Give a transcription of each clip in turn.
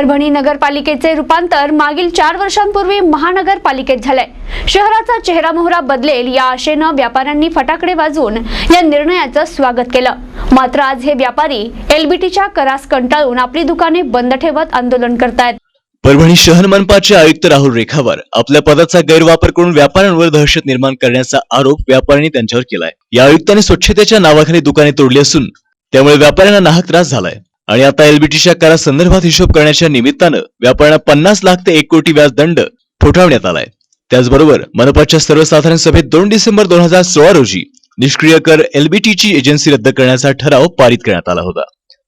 परभणी नगरपालिकेचे रूपांतर मागील चार वर्षांपूर्वी महानगरपालिकेत झालंय. शहराचा चेहरा मोहरा बदलेल या आशेनं व्यापाऱ्यांनी फटाकडे वाजवून या निर्णयाचं स्वागत केलं. मात्र आज हे व्यापारी एलबीटीच्या करास कंटाळून आपली दुकाने बंद ठेवत आंदोलन करतायत. परभणी शहर मनपाचे आयुक्त राहुल रेखावर आपल्या पदाचा गैरवापर करून व्यापाऱ्यांवर दहशत निर्माण करण्याचा आरोप व्यापाऱ्यांनी त्यांच्यावर केलाय. या आयुक्तांनी स्वच्छतेच्या नावाखाली दुकाने तोडली असून त्यामुळे व्यापाऱ्यांना नाहक त्रास झालाय. आणि आता एलबीटीच्या करा संदर्भात हिशोब करण्याच्या निमित्तानं व्यापाऱ्यांना पन्नास लाख ते एक कोटी व्याज दंड ठोठावण्यात आलाय. त्याचबरोबर मनपाच्या सर्वसाधारण सभेत दोन डिसेंबर दोन हजार सोळा रोजी निष्क्रिय कर एलबीटीची एजन्सी रद्द करण्याचा ठराव पारित करण्यात आला होता.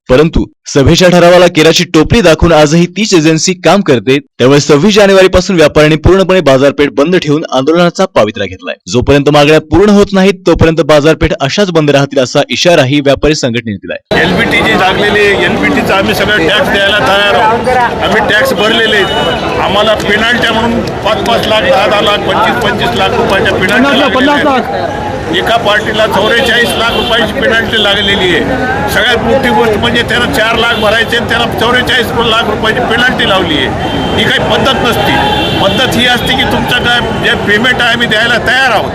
परंतु सभेच्या ठरावाला केराची टोपली दाखवून आजही तीच एजन्सी काम करते त्यामुळे सव्वीस जानेवारी पासून व्यापाऱ्यांनी पूर्णपणे बाजारपेठ बंद ठेवून आंदोलनाचा पावित्रा घेतलाय. जोपर्यंत मागण्या पूर्ण होत नाहीत तोपर्यंत बाजारपेठ अशाच बंद राहतील असा इशाराही व्यापारी संघटनेने दिलाय. एलबीटी जी लागलेली एलबीटीचा आम्ही सगळं टॅक्स द्यायला तयार आहोत. आम्ही टॅक्स भरलेले आहेत. आम्हाला पेनाल्ट्या म्हणून पाच पाच लाख दहा दहा लाख पंचवीस पंचवीस लाख रुपयाच्या पेनाल्टी एका पार्टीला चौवेचाळीस लाख रुपयाची पेनाल्टी लागलेली आहे. सगळ्यात मोठी गोष्ट म्हणजे त्याला चार लाख भरायचे आणि त्याला चौवेचाळीस लाख रुपयाची पेनाल्टी लावली आहे. ही काही पद्धत नसती. पद्धत ही असते की तुमचं काय जे पेमेंट आहे आम्ही द्यायला तयार आहोत.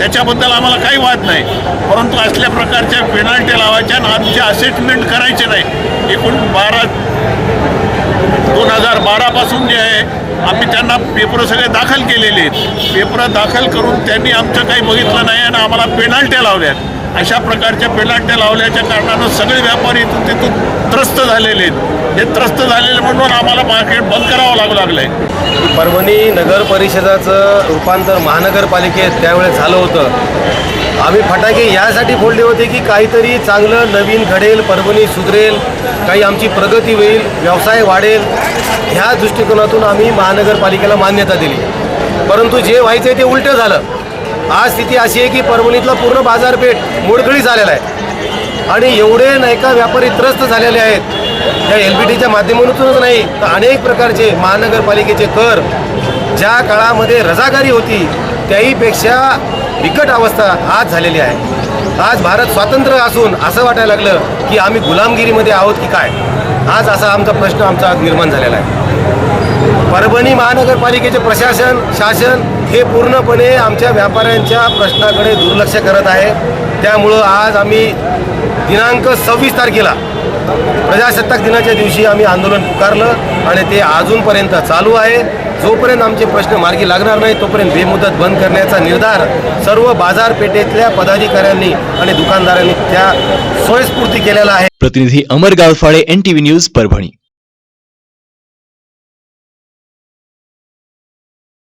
त्याच्याबद्दल आम्हाला काही वाद नाही. परंतु असल्या प्रकारच्या पेनाल्टी लावायच्या आणि आमचे असेटमेंट करायचे नाही. एकूण बारा दोन हजार बारापासून जे आहे आम्ही त्यांना पेपर सगळे दाखल केलेले आहेत. पेपर दाखल करून त्यांनी आमचं काही बघितलं नाही आणि आम्हाला पेनाल्ट्या लावल्यात अशा प्रकारच्या पेनाल्ट्या लावल्याच्या कारणानं सगळे व्यापारी इथून तिथून त्रस्त झालेले आहेत. हे त्रस्त झालेले म्हणून आम्हाला मार्केट बंद करावं लागू लागलं आहे परभणी नगर परिषदाचं रूपांतर महानगरपालिकेत त्यावेळेस झालं होतं. आम्ही फटाके यासाठी फोडले होते की काहीतरी चांगलं नवीन घडेल परभणी सुधरेल काही आमची प्रगती होईल व्यवसाय वाढेल ह्या दृष्टिकोनातून आम्ही महानगरपालिकेला मान्यता दिली. परंतु जे व्हायचं आहे ते उलटं झालं. आज स्थिती अशी आहे की परभणीतला पूर्ण बाजारपेठ मोडकळी झालेला आहे. आणि एवढे नाही का व्यापारी त्रस्त झालेले आहेत. या एल बी टीच्या माध्यमातूनच नाही तर अनेक प्रकारचे महानगरपालिकेचे कर ज्या काळामध्ये रजागारी होती त्याहीपेक्षा बिकट अवस्था आज झालेली आहे. आज भारत स्वातंत्र्य असून असं वाटायला लागलं की आम्ही गुलामगिरीमध्ये आहोत की काय? आज असा आमचा प्रश्न आमचा निर्माण झालेला आहे. परभणी महानगरपालिकेचे प्रशासन शासन हे पूर्णपणे आमच्या व्यापाऱ्यांच्या प्रश्नाकडे दुर्लक्ष करत आहे. त्यामुळं आज आम्ही दिनांक सव्वीस तारखेला प्रजासत्ताक दिनाच्या दिवशी आम्ही आंदोलन पुकारलं आणि ते अजूनपर्यंत चालू आहे. जोपर्यंत आमचे प्रश्न मार्गी लागणार नाही तोपर्यंत बेमुदत बंद करण्याचा निर्धार सर्व बाजारपेठेतल्या पदाधिकाऱ्यांनी आणि दुकानदारांनी त्या स्वयंस्फूर्ती केलेला आहे. प्रतिनिधी अमर गावफाळे व्ही न्यूज परभणी.